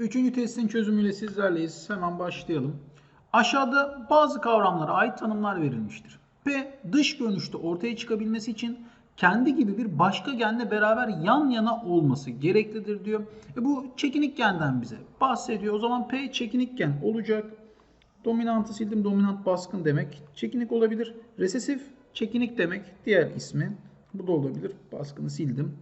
Üçüncü testin çözümüyle sizlerleyiz. Hemen başlayalım. Aşağıda bazı kavramlara ait tanımlar verilmiştir. P dış görünüşte ortaya çıkabilmesi için kendi gibi bir başka genle beraber yan yana olması gereklidir diyor. E bu çekinik genden bize bahsediyor. O zaman P çekinik gen olacak. Dominantı sildim. Dominant baskın demek. Çekinik olabilir. Resesif çekinik demek. Diğer ismi. Bu da olabilir. Baskını sildim.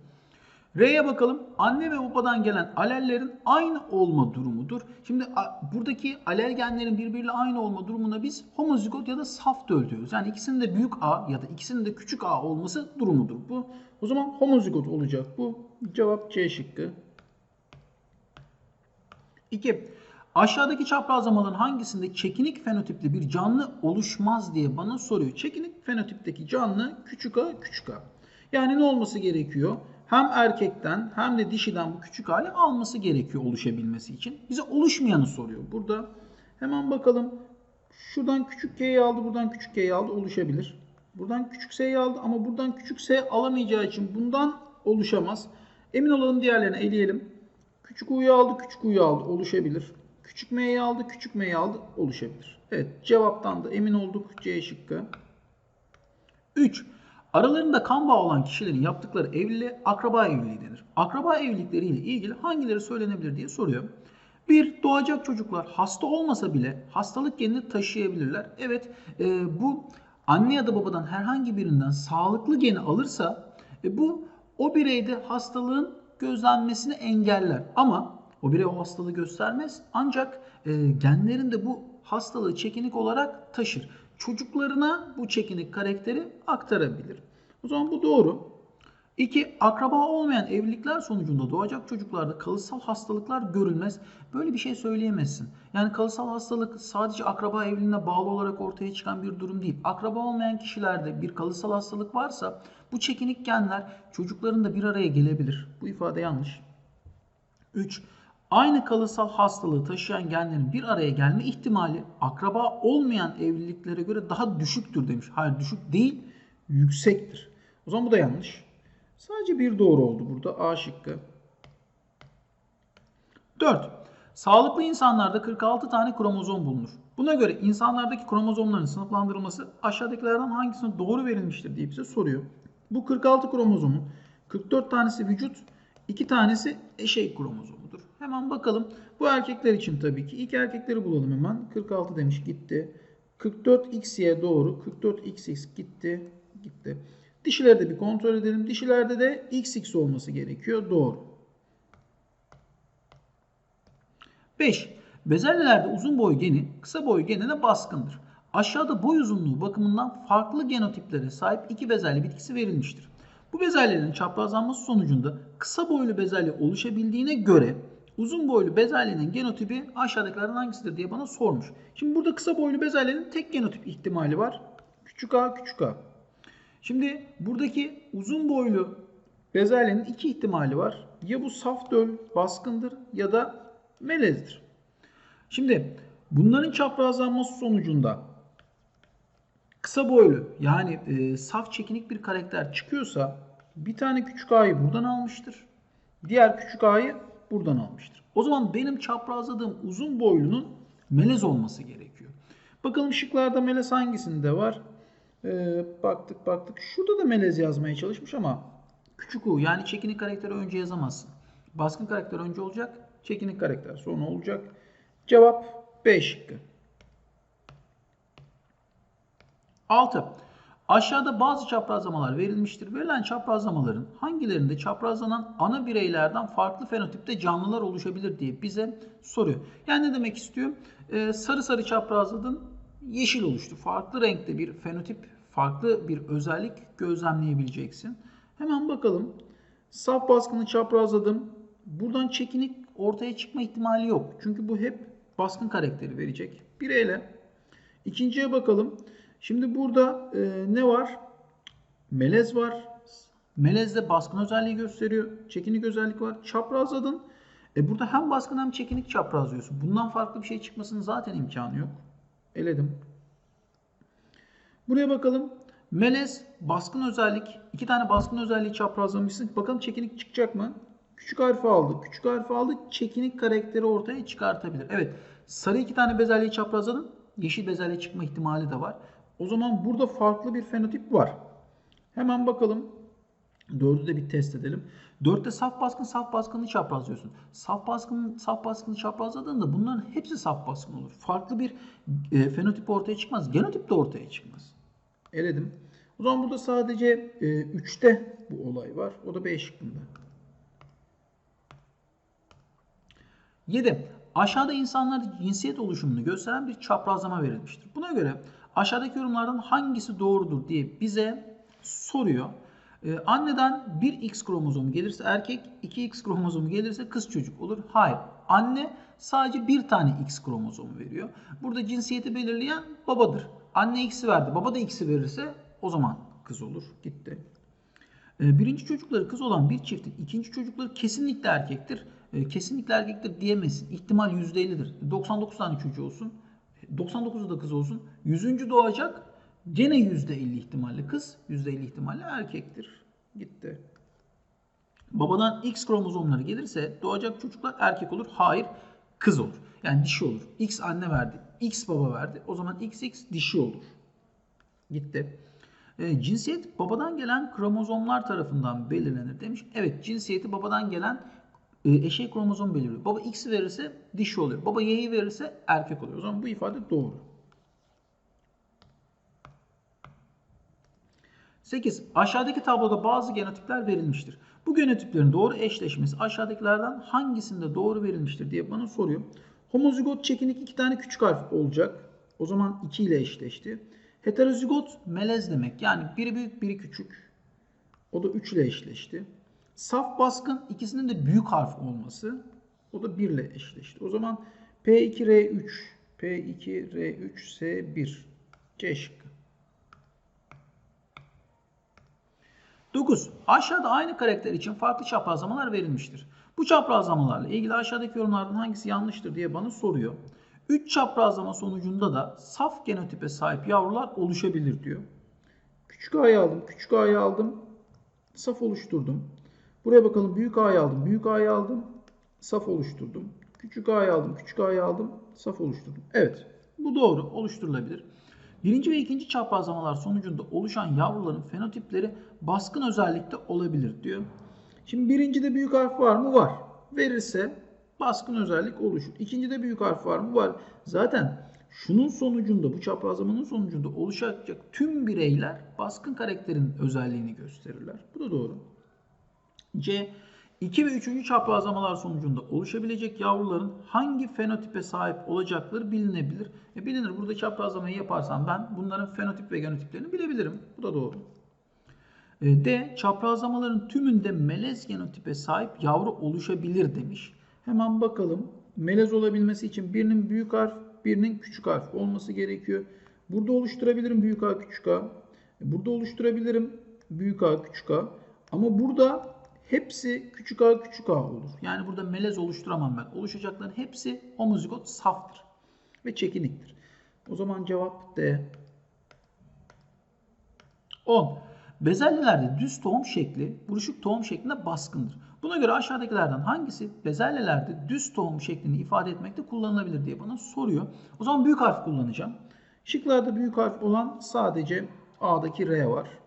R'ye bakalım. Anne ve babadan gelen alellerin aynı olma durumudur. Şimdi buradaki alel genlerin birbiriyle aynı olma durumuna biz homozigot ya da saf döl diyoruz. Yani ikisinin de büyük A ya da ikisinin de küçük A olması durumudur bu. O zaman homozigot olacak bu. Cevap C şıkkı. 2. Aşağıdaki çaprazlamaların hangisinde çekinik fenotipli bir canlı oluşmaz diye bana soruyor. Çekinik fenotipteki canlı küçük a küçük a. Yani ne olması gerekiyor? Hem erkekten hem de dişiden bu küçük hali alması gerekiyor oluşabilmesi için. Bize oluşmayanı soruyor. Burada hemen bakalım. Şuradan küçük k'yi aldı, buradan küçük k'yi aldı oluşabilir. Buradan küçük s'yi aldı ama buradan küçük s alamayacağı için bundan oluşamaz. Emin olalım diğerlerini eleyelim. Küçük u'yu aldı, küçük u'yu aldı oluşabilir. Küçük m'yi aldı, küçük m'yi aldı oluşabilir. Evet cevaptan da emin olduk C şıkkı. 3. Aralarında kan bağı olan kişilerin yaptıkları evliliğe akraba evliliği denir. Akraba evlilikleriyle ilgili hangileri söylenebilir diye soruyor. 1. Doğacak çocuklar hasta olmasa bile hastalık genini taşıyabilirler. Evet e, bu anne ya da babadan herhangi birinden sağlıklı geni alırsa e, bu o bireyde hastalığın gözlenmesini engeller. Ama o birey o hastalığı göstermez. Ancak e, genlerinde bu hastalığı çekinik olarak taşır. Çocuklarına bu çekinik karakteri aktarabilir. O zaman bu doğru. 2. Akraba olmayan evlilikler sonucunda doğacak çocuklarda kalıtsal hastalıklar görülmez. Böyle bir şey söyleyemezsin. Yani kalıtsal hastalık sadece akraba evliliğine bağlı olarak ortaya çıkan bir durum değil. Akraba olmayan kişilerde bir kalıtsal hastalık varsa bu çekinik genler çocukların da bir araya gelebilir. Bu ifade yanlış. 3. Aynı kalıtsal hastalığı taşıyan genlerin bir araya gelme ihtimali akraba olmayan evliliklere göre daha düşüktür demiş. Hayır düşük değil, yüksektir. O zaman bu da yanlış. Sadece bir doğru oldu burada. A şıkkı. 4. Sağlıklı insanlarda 46 tane kromozom bulunur. Buna göre insanlardaki kromozomların sınıflandırılması aşağıdakilerden hangisine doğru verilmiştir diye bize soruyor. Bu 46 kromozomun 44 tanesi vücut, 2 tanesi eşey kromozomudur. Hemen bakalım. Bu erkekler için tabii ki. İlk erkekleri bulalım hemen. 46 demiş gitti. 44 XY doğru. 44 XX gitti. Gitti. Dişileri de bir kontrol edelim. Dişilerde de XX olması gerekiyor. Doğru. 5. Bezelyelerde uzun boy geni kısa boy genine baskındır. Aşağıda boy uzunluğu bakımından farklı genotiplere sahip iki bezelye bitkisi verilmiştir. Bu bezelyelerin çaprazlanması sonucunda kısa boylu bezelye oluşabildiğine göre uzun boylu bezelyenin genotipi aşağıdakilerden hangisidir diye bana sormuş. Şimdi burada kısa boylu bezelyenin tek genotip ihtimali var. Küçük a küçük a. Şimdi buradaki uzun boylu bezelyenin iki ihtimali var. Ya bu saf döl baskındır ya da melezdir. Şimdi bunların çaprazlanması sonucunda kısa boylu yani e, saf çekinik bir karakter çıkıyorsa bir tane küçük a'yı buradan almıştır. Diğer küçük a'yı buradan almıştır. O zaman benim çaprazladığım uzun boylunun melez olması gerekiyor. Bakalım şıklarda melez hangisinde var? Ee, baktık baktık. Şurada da melez yazmaya çalışmış ama küçük u yani çekinik karakteri önce yazamazsın. Baskın karakter önce olacak. Çekinik karakter sonra olacak. Cevap B şıkkı. 6. Aşağıda bazı çaprazlamalar verilmiştir. Verilen çaprazlamaların hangilerinde çaprazlanan ana bireylerden farklı fenotipte canlılar oluşabilir diye bize soruyor. Yani ne demek istiyor? Ee, sarı sarı çaprazladın, yeşil oluştu. Farklı renkte bir fenotip, farklı bir özellik gözlemleyebileceksin. Hemen bakalım. Saf baskını çaprazladım. Buradan çekinik ortaya çıkma ihtimali yok. Çünkü bu hep baskın karakteri verecek. Bir ele. İkinciye bakalım. Şimdi burada e, ne var? Melez var. Melezde baskın özelliği gösteriyor. Çekinik özellik var. Çaprazladın. E burada hem baskın hem çekinik çaprazlıyorsun. Bundan farklı bir şey çıkmasının zaten imkanı yok. Eledim. Buraya bakalım. Melez baskın özellik. iki tane baskın özelliği çaprazlamışsın. Bakalım çekinik çıkacak mı? Küçük harfi aldı. Küçük harfi aldı. Çekinik karakteri ortaya çıkartabilir. Evet. Sarı iki tane bezelyeyi çaprazladım. Yeşil bezelye çıkma ihtimali de var. O zaman burada farklı bir fenotip var. Hemen bakalım. Dördü de bir test edelim. Dörtte saf baskın saf baskını çaprazlıyorsun. Saf baskın saf baskını çaprazladığında bunların hepsi saf baskın olur. Farklı bir e, fenotip ortaya çıkmaz. Genotip de ortaya çıkmaz. Eledim. O zaman burada sadece e, 3'te bu olay var. O da B şıkkında. 7. Aşağıda insanlarda cinsiyet oluşumunu gösteren bir çaprazlama verilmiştir. Buna göre aşağıdaki yorumlardan hangisi doğrudur diye bize soruyor. Ee, anneden bir X kromozomu gelirse erkek, 2X kromozomu gelirse kız çocuk olur. Hayır. Anne sadece bir tane X kromozomu veriyor. Burada cinsiyeti belirleyen babadır. Anne X'i verdi. Baba da X'i verirse o zaman kız olur. Gitti. Ee, birinci çocukları kız olan bir çiftin ikinci çocukları kesinlikle erkektir. Ee, kesinlikle erkektir diyemezsin. İhtimal %50'dir. 99 tane çocuğu olsun. 99'u da kız olsun. 100. doğacak. Gene %50 ihtimalle kız. %50 ihtimalle erkektir. Gitti. Babadan X kromozomları gelirse doğacak çocuklar erkek olur. Hayır kız olur. Yani dişi olur. X anne verdi. X baba verdi. O zaman XX dişi olur. Gitti. E, cinsiyet babadan gelen kromozomlar tarafından belirlenir demiş. Evet cinsiyeti babadan gelen eşey kromozom belirliyor. Baba X'i verirse dişi oluyor. Baba Y'yi verirse erkek oluyor. O zaman bu ifade doğru. 8. Aşağıdaki tabloda bazı genotipler verilmiştir. Bu genotiplerin doğru eşleşmesi aşağıdakilerden hangisinde doğru verilmiştir diye bana soruyor. Homozigot çekinik iki tane küçük harf olacak. O zaman 2 ile eşleşti. Heterozigot melez demek. Yani biri büyük biri küçük. O da 3 ile eşleşti. Saf baskın ikisinin de büyük harf olması. O da 1 ile eşleşti. O zaman P2R3, P2R3S1 C şıkkı. 9. Aşağıda aynı karakter için farklı çaprazlamalar verilmiştir. Bu çaprazlamalarla ilgili aşağıdaki yorumlardan hangisi yanlıştır diye bana soruyor. 3 çaprazlama sonucunda da saf genotipe sahip yavrular oluşabilir diyor. Küçük A'yı aldım, küçük A'yı aldım, saf oluşturdum. Buraya bakalım büyük A'yı aldım, büyük A'yı aldım, saf oluşturdum. Küçük A'yı aldım, küçük A'yı aldım, saf oluşturdum. Evet, bu doğru, oluşturulabilir. Birinci ve ikinci çaprazlamalar sonucunda oluşan yavruların fenotipleri baskın özellikte olabilir diyor. Şimdi birincide büyük harf var mı? Var. Verirse baskın özellik oluşur. İkincide büyük harf var mı? Var. Zaten şunun sonucunda, bu çaprazlamanın sonucunda oluşacak tüm bireyler baskın karakterin özelliğini gösterirler. Bu da doğru. C. 2 ve 3. çaprazlamalar sonucunda oluşabilecek yavruların hangi fenotipe sahip olacakları bilinebilir. E bilinir. Burada çaprazlamayı yaparsam ben bunların fenotip ve genotiplerini bilebilirim. Bu da doğru. E, D. Çaprazlamaların tümünde melez genotipe sahip yavru oluşabilir demiş. Hemen bakalım. Melez olabilmesi için birinin büyük harf, birinin küçük harf olması gerekiyor. Burada oluşturabilirim büyük A, küçük A. E, burada oluşturabilirim büyük A, küçük A. Ama burada hepsi küçük a küçük a olur. Yani burada melez oluşturamam ben. Oluşacakların hepsi homozigot saftır ve çekiniktir. O zaman cevap D. 10. Bezelyelerde düz tohum şekli buruşuk tohum şeklinde baskındır. Buna göre aşağıdakilerden hangisi bezelyelerde düz tohum şeklini ifade etmekte kullanılabilir diye bana soruyor. O zaman büyük harf kullanacağım. Şıklarda büyük harf olan sadece A'daki R var.